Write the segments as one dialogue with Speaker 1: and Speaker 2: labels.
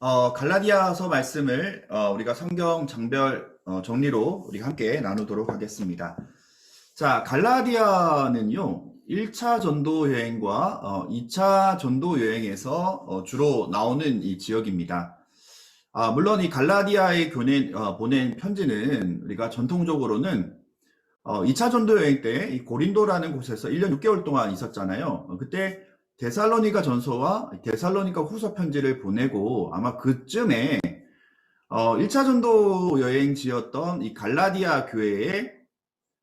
Speaker 1: 어, 갈라디아서 말씀을 어, 우리가 성경 장별 어, 정리로 우리가 함께 나누도록 하겠습니다. 자, 갈라디아는요, 1차 전도 여행과 어, 2차 전도 여행에서 어, 주로 나오는 이 지역입니다. 아, 물론 이 갈라디아에 교낸, 어, 보낸 편지는 우리가 전통적으로는 어, 2차 전도 여행 때이 고린도라는 곳에서 1년 6개월 동안 있었잖아요. 어, 그때 데살로니가 전서와 데살로니가 후서 편지를 보내고 아마 그쯤에 어, 1차 전도 여행지였던 이 갈라디아 교회에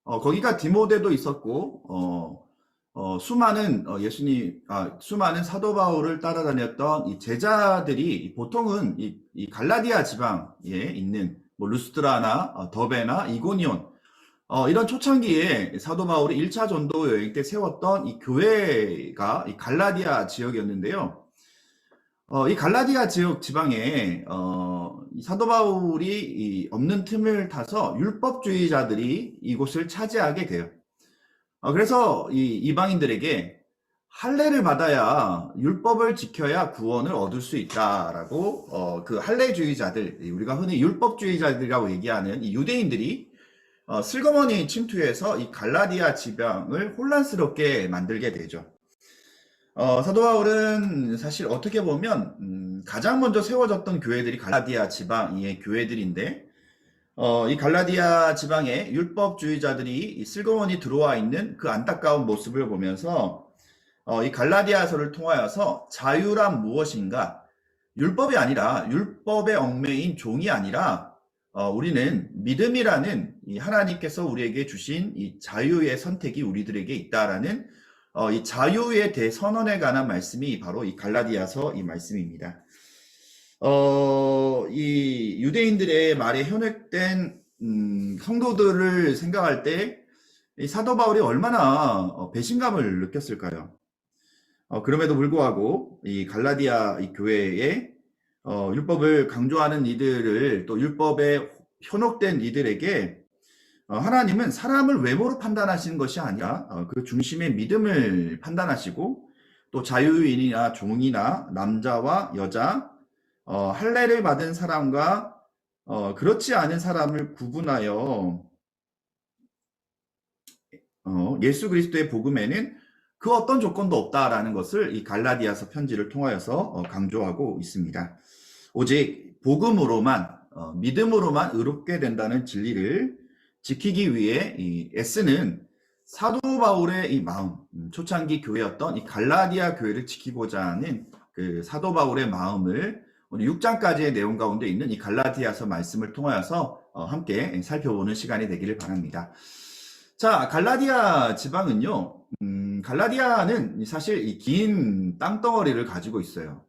Speaker 1: 어, 거기가 디모데도 있었고 어, 어, 수많은 어, 예수님 아, 수많은 사도 바울을 따라다녔던 이 제자들이 보통은 이, 이 갈라디아 지방에 있는 뭐 루스트라나 어, 더베나 이고니온 어, 이런 초창기에 사도 바울이 1차 전도 여행 때 세웠던 이 교회가 이 갈라디아 지역이었는데요. 어, 이 갈라디아 지역 지방에 어, 이 사도 바울이 이 없는 틈을 타서 율법주의자들이 이곳을 차지하게 돼요. 어, 그래서 이 이방인들에게 할례를 받아야 율법을 지켜야 구원을 얻을 수 있다라고 어, 그 할례주의자들 우리가 흔히 율법주의자들이라고 얘기하는 이 유대인들이 어, 슬그머니 침투해서 이 갈라디아 지방을 혼란스럽게 만들게 되죠. 어, 사도 바울은 사실 어떻게 보면 음, 가장 먼저 세워졌던 교회들이 갈라디아 지방의 교회들인데 어, 이 갈라디아 지방에 율법주의자들이 이 슬그머니 들어와 있는 그 안타까운 모습을 보면서 어, 이 갈라디아서를 통하여서 자유란 무엇인가 율법이 아니라 율법의 얽매인 종이 아니라 어, 우리는 믿음이라는 이 하나님께서 우리에게 주신 이 자유의 선택이 우리들에게 있다라는 어, 이 자유에 대해 선언에 관한 말씀이 바로 이 갈라디아서 이 말씀입니다. 어, 이 유대인들의 말에 현혹된 음, 성도들을 생각할 때이 사도 바울이 얼마나 어, 배신감을 느꼈을까요? 어, 그럼에도 불구하고 이 갈라디아 이 교회에 어, 율법을 강조하는 이들을 또 율법에 현혹된 이들에게 어, 하나님은 사람을 외모로 판단하시는 것이 아니라 어, 그 중심의 믿음을 판단하시고 또 자유인이나 종이나 남자와 여자 어, 할례를 받은 사람과 어, 그렇지 않은 사람을 구분하여 어, 예수 그리스도의 복음에는 그 어떤 조건도 없다라는 것을 이 갈라디아서 편지를 통하여서 어, 강조하고 있습니다. 오직 복음으로만 어, 믿음으로만 의롭게 된다는 진리를 지키기 위해 이 애쓰는 사도 바울의 이 마음, 음, 초창기 교회였던 이 갈라디아 교회를 지키고자 하는 그 사도 바울의 마음을 오늘 6장까지의 내용 가운데 있는 이 갈라디아서 말씀을 통하여서 어, 함께 살펴보는 시간이 되기를 바랍니다. 자, 갈라디아 지방은요, 음, 갈라디아는 사실 이 긴 땅덩어리를 가지고 있어요.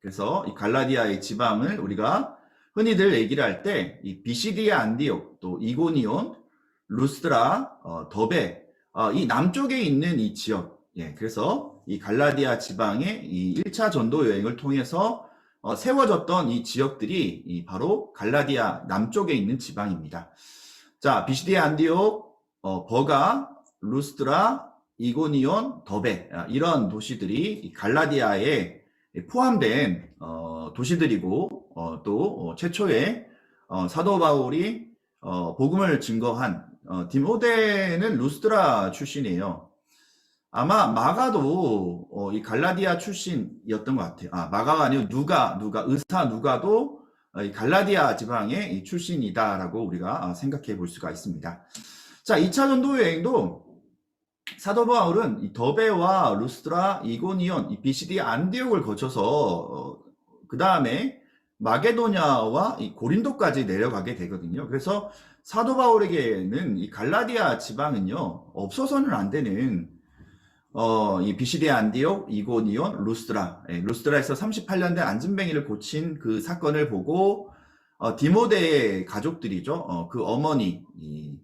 Speaker 1: 그래서 이 갈라디아의 지방을 우리가 흔히들 얘기를 할 때 이 비시디아 안디옥 또 이고니온 루스드라 어, 더베 어, 이 남쪽에 있는 이 지역 예 그래서 이 갈라디아 지방의 이 1차 전도 여행을 통해서 어, 세워졌던 이 지역들이 이 바로 갈라디아 남쪽에 있는 지방입니다. 자 비시디아 안디옥 어, 버가 루스드라 이고니온 더베 아, 이런 도시들이 이 갈라디아에 포함된 어, 도시들이고 어, 또 어, 최초의 어, 사도 바울이 어, 복음을 증거한 어, 디모데는 루스드라 출신이에요. 아마 마가도 어, 이 갈라디아 출신이었던 것 같아요. 아 마가가 아니고 누가 누가 의사 누가도 어, 이 갈라디아 지방의 이 출신이다라고 우리가 아, 생각해 볼 수가 있습니다. 자 2차 전도 여행도 사도 바울은 이 더베와 루스트라, 이고니온, 이 비시디 안디옥을 거쳐서 어, 그 다음에 마게도냐와 이 고린도까지 내려가게 되거든요. 그래서 사도 바울에게는 이 갈라디아 지방은요 없어서는 안 되는 어, 이 비시디 안디옥, 이고니온, 루스트라, 예, 루스트라에서 38년 된 안진뱅이를 고친 그 사건을 보고 어, 디모데의 가족들이죠. 어, 그 어머니 이,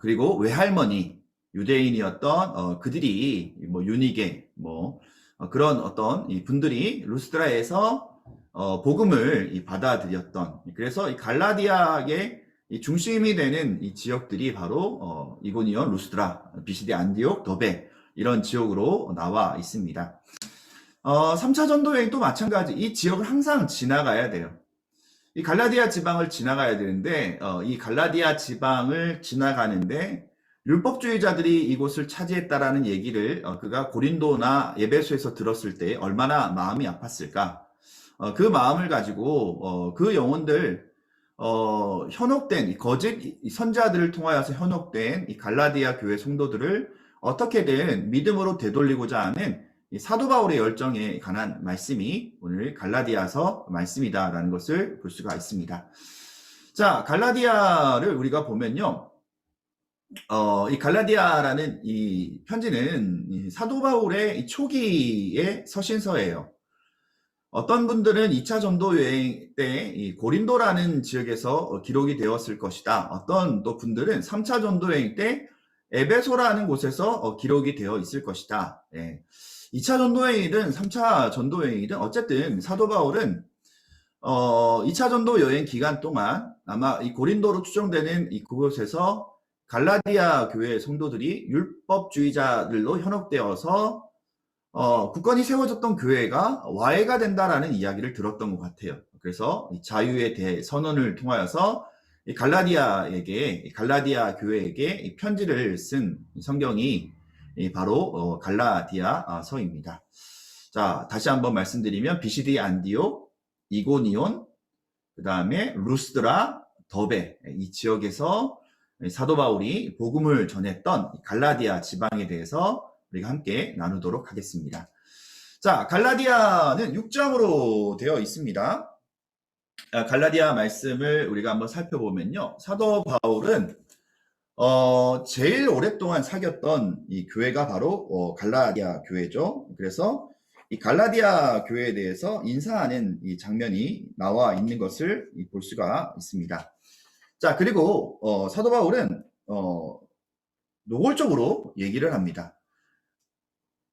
Speaker 1: 그리고 외할머니 유대인이었던 어, 그들이 뭐 유니게 뭐 어, 그런 어떤 이 분들이 루스트라에서 어, 복음을 이 받아들였던 그래서 이 갈라디아의 이 중심이 되는 이 지역들이 바로 어, 이고니온, 루스트라, 비시디 안디옥, 더베 이런 지역으로 나와 있습니다. 어, 3차 전도 여행도 마찬가지. 이 지역을 항상 지나가야 돼요. 이 갈라디아 지방을 지나가야 되는데, 어, 이 갈라디아 지방을 지나가는데, 율법주의자들이 이곳을 차지했다라는 얘기를 어, 그가 고린도나 예배소에서 들었을 때 얼마나 마음이 아팠을까? 어, 그 마음을 가지고 어, 그 영혼들 어, 현혹된 이 거짓 이 선자들을 통하여서 현혹된 이 갈라디아 교회 성도들을 어떻게든 믿음으로 되돌리고자 하는 이 사도 바울의 열정에 관한 말씀이 오늘 갈라디아서 말씀이다라는 것을 볼 수가 있습니다. 자, 갈라디아를 우리가 보면요. 어, 이 갈라디아라는 이 편지는 이 사도 바울의 이 초기의 서신서예요. 어떤 분들은 2차 전도 여행 때이 고린도라는 지역에서 어, 기록이 되었을 것이다. 어떤 또 분들은 3차 전도 여행 때 에베소라는 곳에서 어, 기록이 되어 있을 것이다. 예. 2차 전도 여행이든 3차 전도 여행이든 어쨌든 사도 바울은 어, 2차 전도 여행 기간 동안 아마 이 고린도로 추정되는 이 그곳에서 갈라디아 교회 성도들이 율법주의자들로 현혹되어서 어, 국권이 세워졌던 교회가 와해가 된다라는 이야기를 들었던 것 같아요. 그래서 이 자유에 대해 선언을 통하여서 이 갈라디아에게 이 갈라디아 교회에게 이 편지를 쓴 성경이 이 바로 어, 갈라디아서입니다. 자, 다시 한번 말씀드리면 비시디 안디오, 이고니온, 그 다음에 루스드라, 더베 이 지역에서 사도 바울이 복음을 전했던 갈라디아 지방에 대해서 우리가 함께 나누도록 하겠습니다. 자, 갈라디아는 6장으로 되어 있습니다. 아, 갈라디아 말씀을 우리가 한번 살펴보면요. 사도 바울은 어, 제일 오랫동안 사귀었던 이 교회가 바로 어, 갈라디아 교회죠. 그래서 이 갈라디아 교회에 대해서 인사하는 이 장면이 나와 있는 것을 볼 수가 있습니다. 자, 그리고 어, 사도 바울은 어, 노골적으로 얘기를 합니다.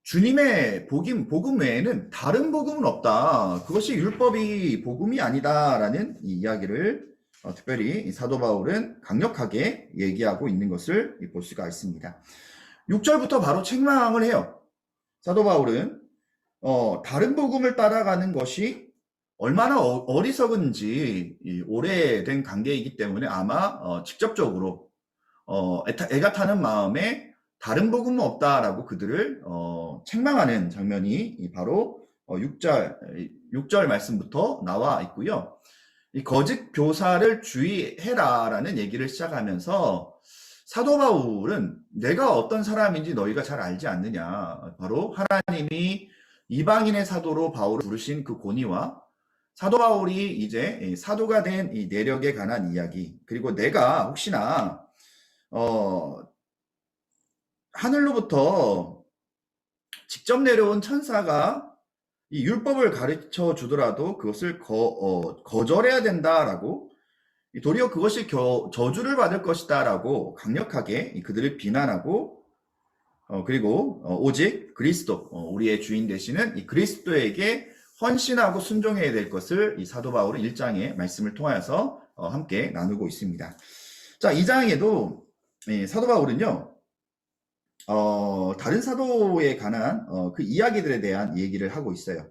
Speaker 1: 주님의 복음, 복음 외에는 다른 복음은 없다. 그것이 율법이 복음이 아니다라는 이 이야기를 어, 특별히 사도 바울은 강력하게 얘기하고 있는 것을 볼 수가 있습니다. 6절부터 바로 책망을 해요. 사도 바울은 어, 다른 복음을 따라가는 것이 얼마나 어, 리석은지 오래된 관계이기 때문에 아마 어, 직접적으로 어, 애가 타는 마음에 다른 복음은 없다라고 그들을 어, 책망하는 장면이 바로 6절 6절 말씀부터 나와 있고요. 이 거짓 교사를 주의해라라는 얘기를 시작하면서 사도 바울은 내가 어떤 사람인지 너희가 잘 알지 않느냐. 바로 하나님이 이방인의 사도로 바울을 부르신 그 고니와 사도 바울이 이제 사도가 된 이 내력에 관한 이야기 그리고 내가 혹시나 어 하늘로부터 직접 내려온 천사가 이 율법을 가르쳐 주더라도 그것을 거, 어, 거절해야 된다라고 도리어 그것이 겨, 저주를 받을 것이다라고 강력하게 그들을 비난하고 어, 그리고 어, 오직 그리스도 어, 우리의 주인 되시는 이 그리스도에게 헌신하고 순종해야 될 것을 이 사도 바울은 1장의 말씀을 통하여서 어, 함께 나누고 있습니다. 자, 2장에도 사도 바울은요. 어, 다른 사도에 관한 어, 그 이야기들에 대한 얘기를 하고 있어요.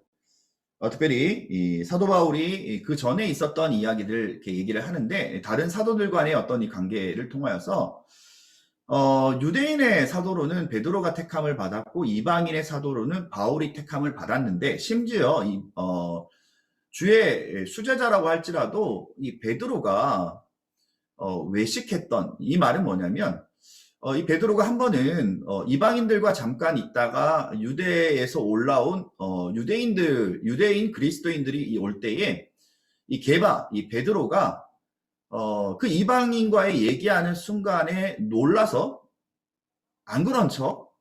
Speaker 1: 어, 특별히 이 사도 바울이 그 전에 있었던 이야기들 이렇게 얘기를 하는데 다른 사도들 간의 어떤 이 관계를 통하여서 어, 유대인의 사도로는 베드로가 택함을 받았고 이방인의 사도로는 바울이 택함을 받았는데 심지어 이, 어, 주의 수제자라고 할지라도 이 베드로가 어, 외식했던 이 말은 뭐냐면 어, 이 베드로가 한 번은 어, 이방인들과 잠깐 있다가 유대에서 올라온 어, 유대인들 유대인 그리스도인들이 올 때에 이 게바 이 베드로가 어, 그 이방인과의 얘기하는 순간에 놀라서 안 그런 척,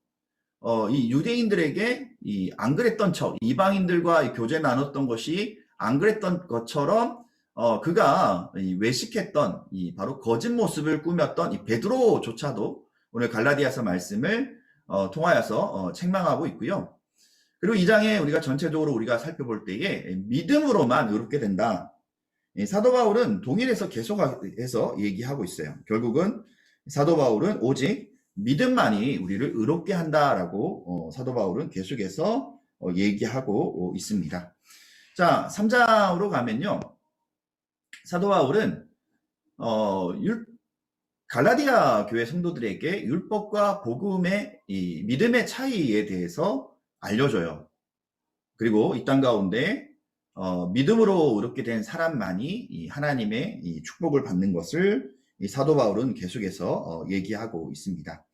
Speaker 1: 어, 이 유대인들에게 이 안 그랬던 척, 이방인들과 교제 나눴던 것이 안 그랬던 것처럼 어, 그가 외식했던 이 바로 거짓 모습을 꾸몄던 이 베드로조차도 오늘 갈라디아서 말씀을 어, 통하여서 어, 책망하고 있고요. 그리고 이 장에 우리가 전체적으로 우리가 살펴볼 때에 믿음으로만 의롭게 된다. 사도 바울은 동일해서 계속해서 얘기하고 있어요. 결국은 사도 바울은 오직 믿음만이 우리를 의롭게 한다라고 어, 사도 바울은 계속해서 어, 얘기하고 있습니다. 자, 3장으로 가면요. 사도 바울은 어, 율, 갈라디아 교회 성도들에게 율법과 복음의 이 믿음의 차이에 대해서 알려줘요. 그리고 이 땅 가운데 어, 믿음으로 의롭게 된 사람만이 이 하나님의 이 축복을 받는 것을 이 사도 바울은 계속해서 어, 얘기하고 있습니다.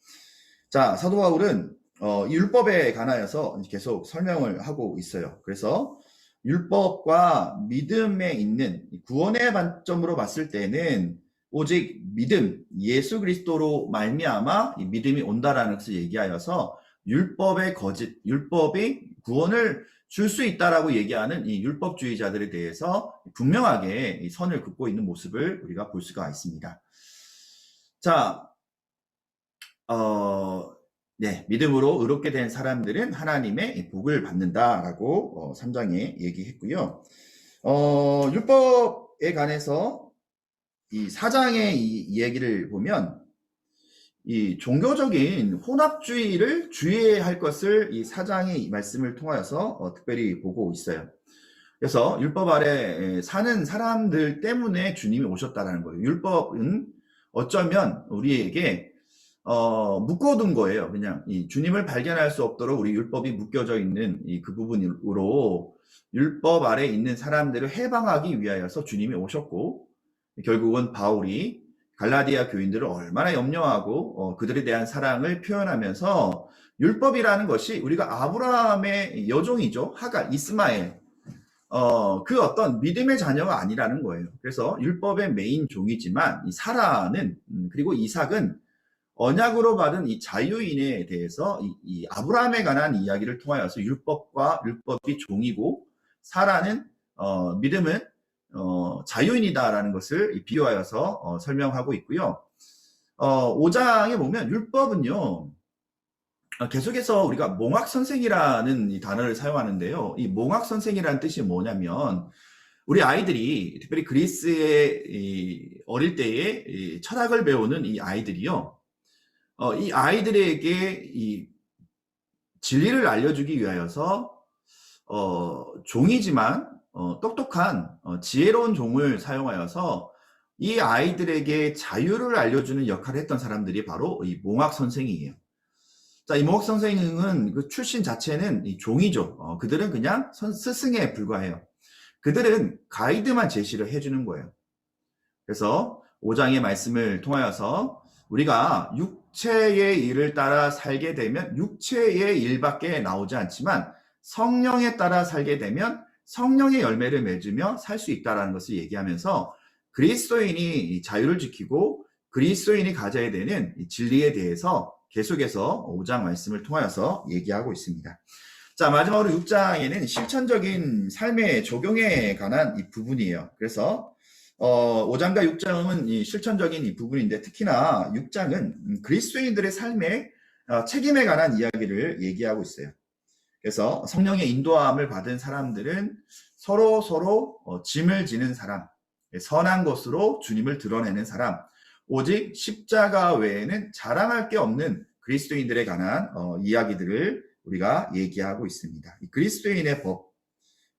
Speaker 1: 자, 사도 바울은 어, 율법에 관하여서 계속 설명을 하고 있어요. 그래서 율법과 믿음에 있는 구원의 관점으로 봤을 때는 오직 믿음, 예수 그리스도로 말미암아 이 믿음이 온다라는 것을 얘기하여서 율법의 거짓, 율법이 구원을 줄 수 있다라고 얘기하는 이 율법주의자들에 대해서 분명하게 이 선을 긋고 있는 모습을 우리가 볼 수가 있습니다. 자, 어, 네, 믿음으로 의롭게 된 사람들은 하나님의 복을 받는다라고 어, 3장에 얘기했고요. 어, 율법에 관해서 이 4장의 이 이야기를 보면 이 종교적인 혼합주의를 주의해야 할 것을 이 4장의 말씀을 통하여서 어, 특별히 보고 있어요. 그래서 율법 아래 사는 사람들 때문에 주님이 오셨다라는 거예요. 율법은 어쩌면 우리에게 어, 묶어둔 거예요. 그냥 이 주님을 발견할 수 없도록 우리 율법이 묶여져 있는 이 그 부분으로 율법 아래 있는 사람들을 해방하기 위하여서 주님이 오셨고 결국은 바울이 갈라디아 교인들을 얼마나 염려하고 어, 그들에 대한 사랑을 표현하면서 율법이라는 것이 우리가 아브라함의 여종이죠. 하가 이스마엘 어, 그 어떤 믿음의 자녀가 아니라는 거예요. 그래서 율법의 메인 종이지만 이 사라는 음, 그리고 이삭은 언약으로 받은 이 자유인에 대해서 이, 이 아브라함에 관한 이야기를 통하여서 율법과 율법이 종이고 사라는 어, 믿음은 어, 자유인이다라는 것을 비유하여서 어, 설명하고 있고요. 어, 5장에 보면 율법은요. 어, 계속해서 우리가 몽학 선생이라는 이 단어를 사용하는데요. 이 몽학 선생이라는 뜻이 뭐냐면 우리 아이들이 특별히 그리스의 어릴 때에 철학을 배우는 이 아이들이요. 어, 이 아이들에게 이 진리를 알려주기 위하여서 어, 종이지만 어, 똑똑한 어, 지혜로운 종을 사용하여서 이 아이들에게 자유를 알려주는 역할을 했던 사람들이 바로 이 몽학 선생이에요. 자, 이 몽학 선생은 그 출신 자체는 이 종이죠. 어, 그들은 그냥 선, 스승에 불과해요. 그들은 가이드만 제시를 해주는 거예요. 그래서 5장의 말씀을 통하여서 우리가 육체의 일을 따라 살게 되면 육체의 일밖에 나오지 않지만 성령에 따라 살게 되면 성령의 열매를 맺으며 살 수 있다는 것을 얘기하면서 그리스도인이 자유를 지키고 그리스도인이 가져야 되는 진리에 대해서 계속해서 5장 말씀을 통하여서 얘기하고 있습니다. 자, 마지막으로 6장에는 실천적인 삶의 적용에 관한 이 부분이에요. 그래서 어, 5장과 6장은 이 실천적인 이 부분인데 특히나 6장은 그리스도인들의 삶의 어, 책임에 관한 이야기를 얘기하고 있어요. 그래서 성령의 인도함을 받은 사람들은 서로 서로 어, 짐을 지는 사람, 선한 것으로 주님을 드러내는 사람, 오직 십자가 외에는 자랑할 게 없는 그리스도인들에 관한 어, 이야기들을 우리가 얘기하고 있습니다. 그리스도인의 법,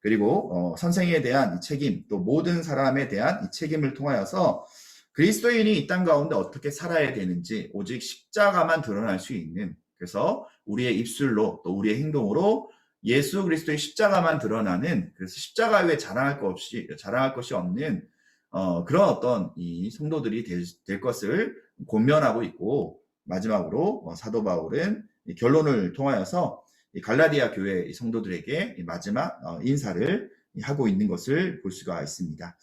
Speaker 1: 그리고 어, 선생에 대한 책임, 또 모든 사람에 대한 책임을 통하여서 그리스도인이 이 땅 가운데 어떻게 살아야 되는지 오직 십자가만 드러날 수 있는 그래서 우리의 입술로 또 우리의 행동으로 예수 그리스도의 십자가만 드러나는 그래서 십자가 외에 자랑할 것 없이 자랑할 것이 없는 어, 그런 어떤 이 성도들이 될, 될 것을 권면하고 있고 마지막으로 어, 사도 바울은 결론을 통하여서 갈라디아 교회 성도들에게 마지막 어, 인사를 하고 있는 것을 볼 수가 있습니다.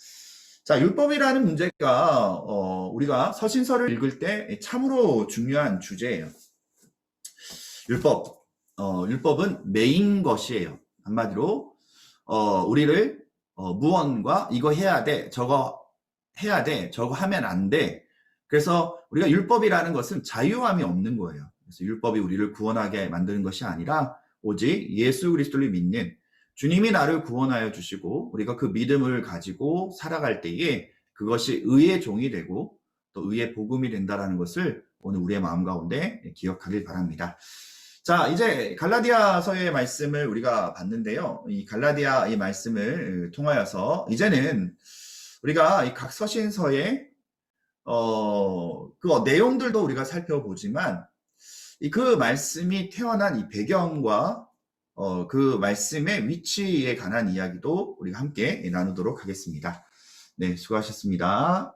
Speaker 1: 자, 율법이라는 문제가 어, 우리가 서신서를 읽을 때 참으로 중요한 주제예요. 율법, 어, 율법은 메인 것이에요. 한마디로 어, 우리를 어, 무언과 이거 해야 돼, 저거 해야 돼, 저거 하면 안 돼. 그래서 우리가 율법이라는 것은 자유함이 없는 거예요. 그래서 율법이 우리를 구원하게 만드는 것이 아니라 오직 예수 그리스도를 믿는 주님이 나를 구원하여 주시고 우리가 그 믿음을 가지고 살아갈 때에 그것이 의의 종이 되고 또 의의 복음이 된다라는 것을 오늘 우리의 마음 가운데 기억하길 바랍니다. 자, 이제 갈라디아서의 말씀을 우리가 봤는데요. 이 갈라디아의 말씀을 통하여서 이제는 우리가 이 각 서신서의 어, 그 내용들도 우리가 살펴보지만 이 그 말씀이 태어난 이 배경과 어, 그 말씀의 위치에 관한 이야기도 우리가 함께 나누도록 하겠습니다. 네, 수고하셨습니다.